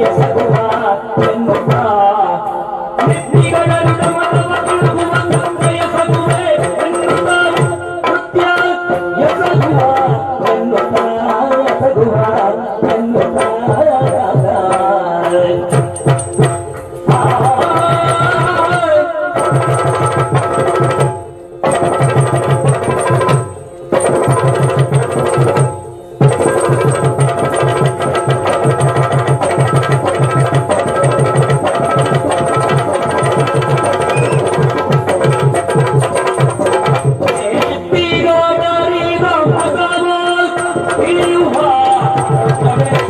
Yes, I go out, then go out. Let me go down to the وحبابك إلي وها